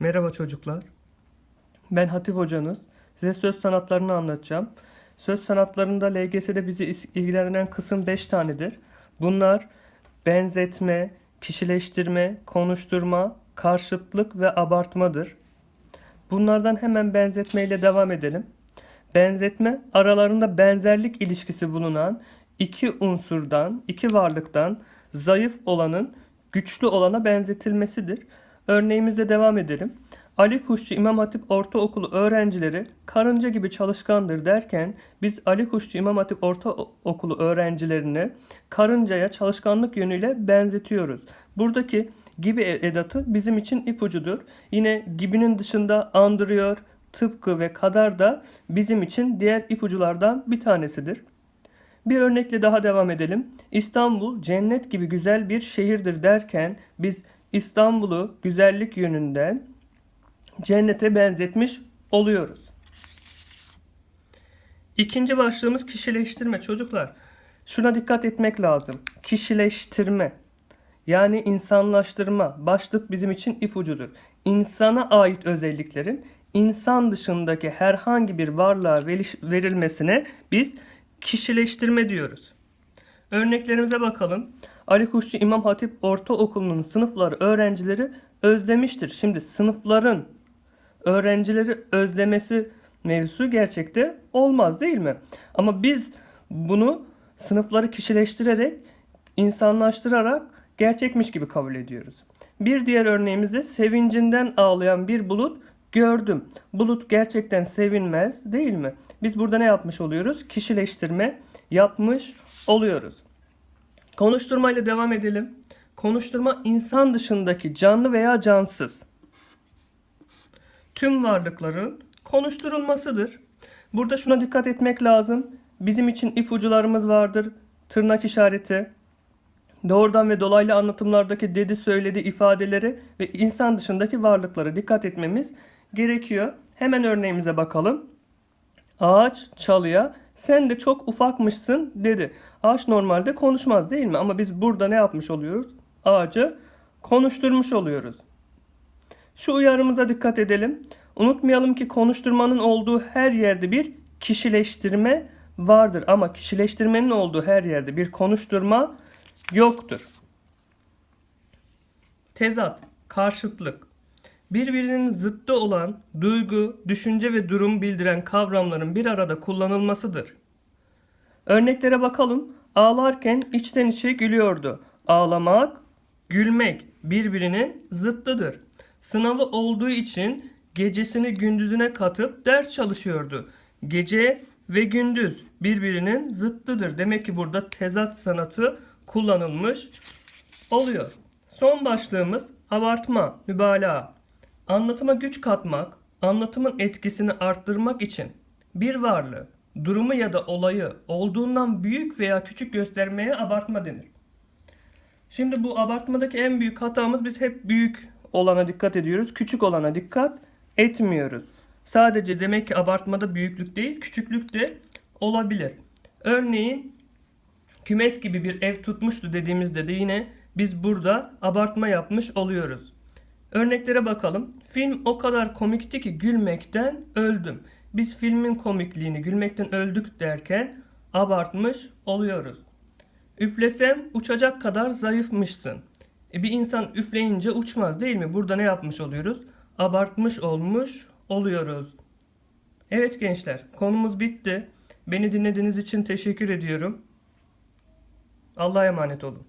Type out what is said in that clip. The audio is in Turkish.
Merhaba çocuklar. Ben Hatip hocanız. Size söz sanatlarını anlatacağım. Söz sanatlarında LGS'de bizi ilgilenen kısım 5 tanedir. Bunlar benzetme, kişileştirme, konuşturma, karşıtlık ve abartmadır. Bunlardan hemen benzetmeyle devam edelim. Benzetme aralarında benzerlik ilişkisi bulunan iki unsurdan, iki varlıktan zayıf olanın güçlü olana benzetilmesidir. Örneğimizde devam edelim. Ali Kuşçu İmam Hatip Ortaokulu öğrencileri karınca gibi çalışkandır derken biz Ali Kuşçu İmam Hatip Ortaokulu öğrencilerini karıncaya çalışkanlık yönüyle benzetiyoruz. Buradaki gibi edatı bizim için ipucudur. Yine gibinin dışında andırıyor, tıpkı ve kadar da bizim için diğer ipuculardan bir tanesidir. Bir örnekle daha devam edelim. İstanbul cennet gibi güzel bir şehirdir derken biz İstanbul'u güzellik yönünden cennete benzetmiş oluyoruz. İkinci başlığımız kişileştirme çocuklar. Şuna dikkat etmek lazım. Kişileştirme. Yani insanlaştırma. Başlık bizim için ipucudur. İnsana ait özelliklerin insan dışındaki herhangi bir varlığa verilmesine biz kişileştirme diyoruz. Örneklerimize bakalım. Ali Kuşçu İmam Hatip Ortaokulu'nun sınıfları öğrencileri özlemiştir. Şimdi sınıfların öğrencileri özlemesi mevzusu gerçekte olmaz değil mi? Ama biz bunu sınıfları kişileştirerek, insanlaştırarak gerçekmiş gibi kabul ediyoruz. Bir diğer örneğimizde sevincinden ağlayan bir bulut gördüm. Bulut gerçekten sevinmez değil mi? Biz burada ne yapmış oluyoruz? Kişileştirme yapmış oluyoruz. Konuşturmayla devam edelim. Konuşturma insan dışındaki canlı veya cansız tüm varlıkların konuşturulmasıdır. Burada şuna dikkat etmek lazım. Bizim için ipucularımız vardır. Tırnak işareti, doğrudan ve dolaylı anlatımlardaki dedi söyledi ifadeleri ve insan dışındaki varlıklara dikkat etmemiz gerekiyor. Hemen örneğimize bakalım. Ağaç çalıya sen de çok ufakmışsın dedi. Ağaç normalde konuşmaz değil mi? Ama biz burada ne yapmış oluyoruz? Ağacı konuşturmuş oluyoruz. Şu uyarımıza dikkat edelim. Unutmayalım ki konuşturmanın olduğu her yerde bir kişileştirme vardır ama kişileştirmenin olduğu her yerde bir konuşturma yoktur. Tezat, karşıtlık. Birbirinin zıttı olan duygu, düşünce ve durum bildiren kavramların bir arada kullanılmasıdır. Örneklere bakalım. Ağlarken içten içe gülüyordu. Ağlamak, gülmek birbirinin zıttıdır. Sınavı olduğu için gecesini gündüzüne katıp ders çalışıyordu. Gece ve gündüz birbirinin zıttıdır. Demek ki burada tezat sanatı kullanılmış oluyor. Son başlığımız abartma, mübalağa. Anlatıma güç katmak, anlatımın etkisini arttırmak için bir varlığı, durumu ya da olayı olduğundan büyük veya küçük göstermeye abartma denir. Şimdi bu abartmadaki en büyük hatamız biz hep büyük olana dikkat ediyoruz. Küçük olana dikkat etmiyoruz. Sadece demek ki abartmada büyüklük değil, küçüklük de olabilir. Örneğin kümes gibi bir ev tutmuştu dediğimizde de yine biz burada abartma yapmış oluyoruz. Örneklere bakalım. Film o kadar komikti ki gülmekten öldüm. Biz filmin komikliğini gülmekten öldük derken abartmış oluyoruz. Üflesem uçacak kadar zayıfmışsın. E bir insan üfleyince uçmaz değil mi? Burada ne yapmış oluyoruz? Abartmış olmuş oluyoruz. Evet gençler, konumuz bitti. Beni dinlediğiniz için teşekkür ediyorum. Allah'a emanet olun.